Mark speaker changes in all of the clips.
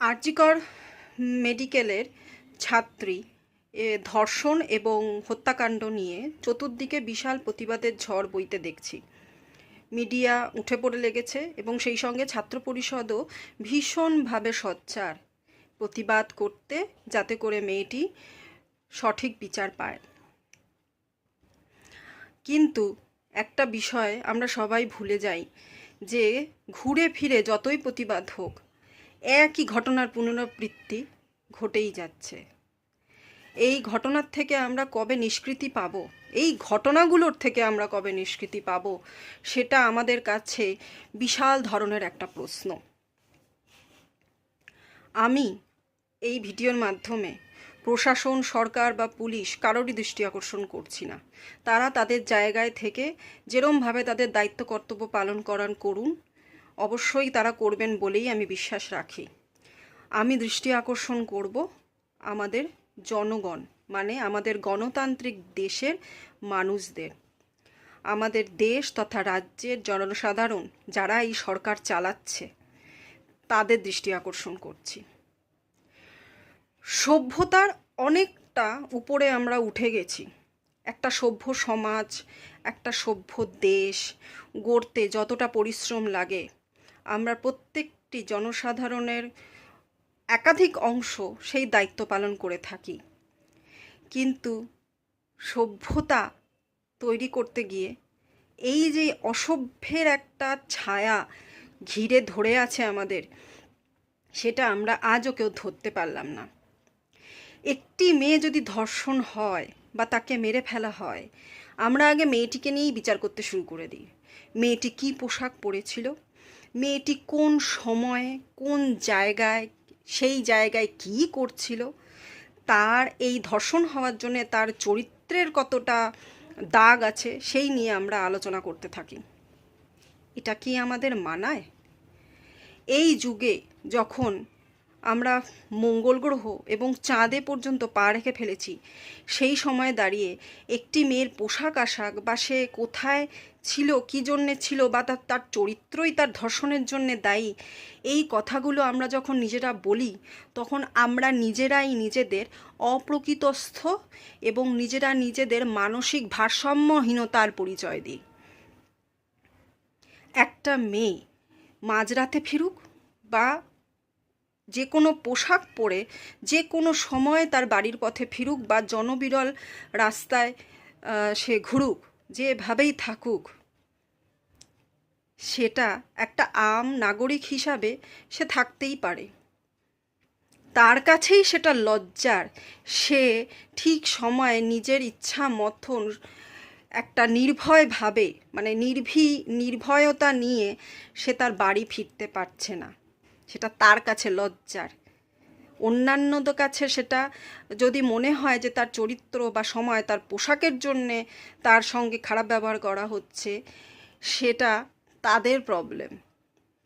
Speaker 1: আরজিকর মেডিকেলের ছাত্রী ধর্ষণ এবং হত্যাকাণ্ড নিয়ে চতুর্দিকে বিশাল প্রতিবাদের ঝড় বইতে দেখছি। মিডিয়া উঠে পড়ে লেগেছে এবং সেই সঙ্গে ছাত্র পরিষদও ভীষণভাবে সচ্চার প্রতিবাদ করতে যাতে করে মেয়েটি সঠিক বিচার পায়। কিন্তু একটা বিষয় আমরা সবাই ভুলে যাই যে ঘুরে ফিরে যতই প্রতিবাদ হোক একই ঘটনার পুনরাবৃত্তি ঘটেই যাচ্ছে। এই ঘটনার থেকে আমরা কবে নিষ্কৃতি পাব? এই ঘটনাগুলোর থেকে আমরা কবে নিষ্কৃতি পাব? সেটা আমাদের কাছে বিশাল ধরনের একটা প্রশ্ন। আমি এই ভিডিওর মাধ্যমে প্রশাসন, সরকার বা পুলিশ কারোরই দৃষ্টি আকর্ষণ করছি না। তারা তাদের জায়গায় থেকে যেরমভাবে তাদের দায়িত্ব কর্তব্য পালন করান করুন অবশ্যই তারা করবেন বলেই আমি বিশ্বাস রাখি। আমি দৃষ্টি আকর্ষণ করব আমাদের জনগণ মানে আমাদের গণতান্ত্রিক দেশের মানুষদের। আমাদের দেশ তথা রাজ্যের জনসাধারণ যারা এই সরকার চালাচ্ছে, তাদের দৃষ্টি আকর্ষণ করছি। সভ্যতার অনেকটা উপরে আমরা উঠে গেছি। একটা সভ্য সমাজ, একটা সভ্য দেশ গড়তে যতটা পরিশ্রম লাগে আমরা প্রত্যেকটি জনসাধারণের একাধিক অংশ সেই দায়িত্ব পালন করে থাকি। কিন্তু সভ্যতা তৈরি করতে গিয়ে এই যে অসভ্যের একটা ছায়া ঘিরে ধরে আছে আমাদের, সেটা আমরা আজও কেউ ধরতে পারলাম না। একটি মেয়ে যদি ধর্ষণ হয় বা তাকে মেরে ফেলা হয়, আমরা আগে মেয়েটিকে নিয়েই বিচার করতে শুরু করে দিই। মেয়েটি কী পোশাক পরেছিল? মেয়েটি কোন সময়ে, কোন জায়গায়, সেই জায়গায় কি করছিল? তার এই ধর্ষণ হওয়ার জন্যে তার চরিত্রের কতটা দাগ আছে, সেই নিয়ে আমরা আলোচনা করতে থাকি। এটা কি আমাদের মানায়? এই যুগে যখন আমরা মঙ্গল গ্রহ এবং চাঁদে পর্যন্ত পা রেখে ফেলেছি। সেই সময় দাঁড়িয়ে একটি মেয়ের পোশাক আশাক বা সে কোথায় ছিল, কী জন্যে ছিল বা তার তার চরিত্রই তার ধর্ষণের জন্যে দায়ী, এই কথাগুলো আমরা যখন নিজেরা বলি, তখন আমরা নিজেরাই নিজেদের অপ্রকৃতস্থ এবং নিজেরা নিজেদের মানসিক ভারসাম্যহীনতার পরিচয় দিই। একটা মেয়ে মাঝরাতে ফিরুক বা যে কোনো পোশাক পরে, যে কোনো সময়ে তার বাড়ির পথে ফিরুক বা জনবিরল রাস্তায় সে ঘুরুক, যেভাবেই থাকুক, সেটা একটা আম নাগরিক হিসাবে সে থাকতেই পারে। তার কাছেই সেটা লজ্জার। সে ঠিক সময়ে নিজের ইচ্ছা মতন একটা নির্ভয়ভাবে মানে নির্ভী, নির্ভয়তা নিয়ে সে তার বাড়ি ফিরতে পারছে না। সেটা তার কাছে লজ্জার। অন্যান্যদের কাছে সেটা যদি মনে হয় যে তার চরিত্র বা সময় তার পোশাকের জন্যে তার সঙ্গে খারাপ ব্যবহার করা হচ্ছে, সেটা তাদের প্রবলেম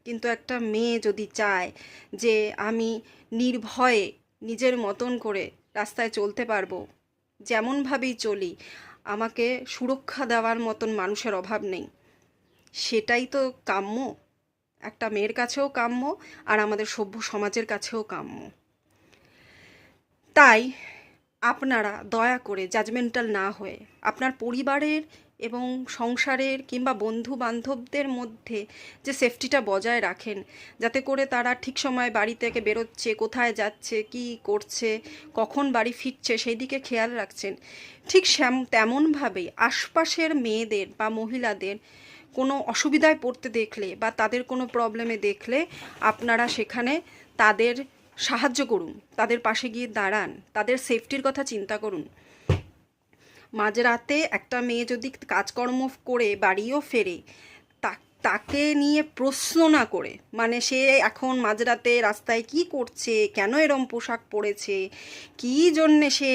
Speaker 1: কিন্তু একটা মেয়ে যদি চায় যে আমি নির্ভয়ে নিজের মতন করে রাস্তায় চলতে পারব, যেমনভাবেই চলি, আমাকে সুরক্ষা দেওয়ার মতন মানুষের অভাব নেই, সেটাই তো কাম্য? একটা মেয়ের কাছেও কাম্য আর আমাদের সভ্য সমাজের কাছেও কাম্য। তাই আপনারা দয়া করে জাজমেন্টাল না হয়ে আপনার পরিবারের এবং সংসারের কিংবা বন্ধু বান্ধবদের মধ্যে যে সেফটিটা বজায় রাখেন, যাতে করে তারা ঠিক সময় বাড়ি থেকে বেরোচ্ছে, কোথায় যাচ্ছে, কি করছে, কখন বাড়ি ফিরছে, সেই দিকে খেয়াল রাখছেন। ঠিক তেমনভাবেই আশপাশের মেয়েদের বা মহিলাদের কোনো অসুবিধায় পড়তে দেখলে বা তাদের কোনো প্রবলেমে দেখলে আপনারা সেখানে তাদের সাহায্য করুন, তাদের পাশে গিয়ে দাঁড়ান, তাদের সেফটির কথা চিন্তা করুন। মাঝরাতে একটা মেয়ে যদি কাজকর্ম করে বাড়িও ফেরে তাকে নিয়ে প্রশ্ন না করে। মানে সে এখন মাঝরাতে রাস্তায় কি করছে, কেন এরম পোশাক পরেছে, কী জন্যে সে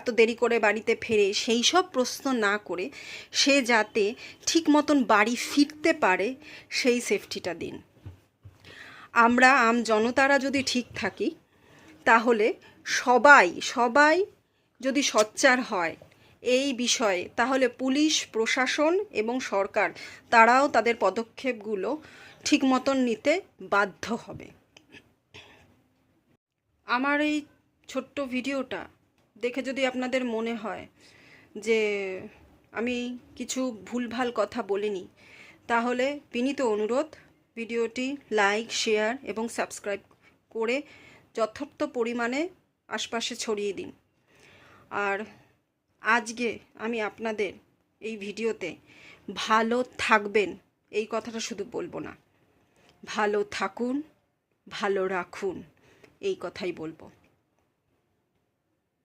Speaker 1: এত দেরি করে বাড়িতে ফেরে, সেই সব প্রশ্ন না করে সে যাতে ঠিক মতন বাড়ি ফিরতে পারে সেই সেফটিটা দিন। আমরা আম জনতারা যদি ঠিক থাকি, তাহলে সবাই সবাই যদি সচ্চার হয় এই বিষয়ে, তাহলে পুলিশ, প্রশাসন এবং সরকার, তারাও তাদের পদক্ষেপগুলো ঠিক মতন নিতে বাধ্য হবে। আমার এই ছোট্ট ভিডিওটা দেখে যদি আপনাদের মনে হয় যে আমি কিছু ভুলভাল কথা বলিনি, তাহলে বিনীত অনুরোধ, ভিডিওটি লাইক, শেয়ার এবং সাবস্ক্রাইব করে যথার্থ পরিমাণে আশপাশে ছড়িয়ে দিন। আর আজকে আমি আপনাদের এই ভিডিওতে ভালো থাকবেন, এই কথাটা শুধু বলব না। ভালো থাকুন, ভালো রাখুন, এই কথাই বলব।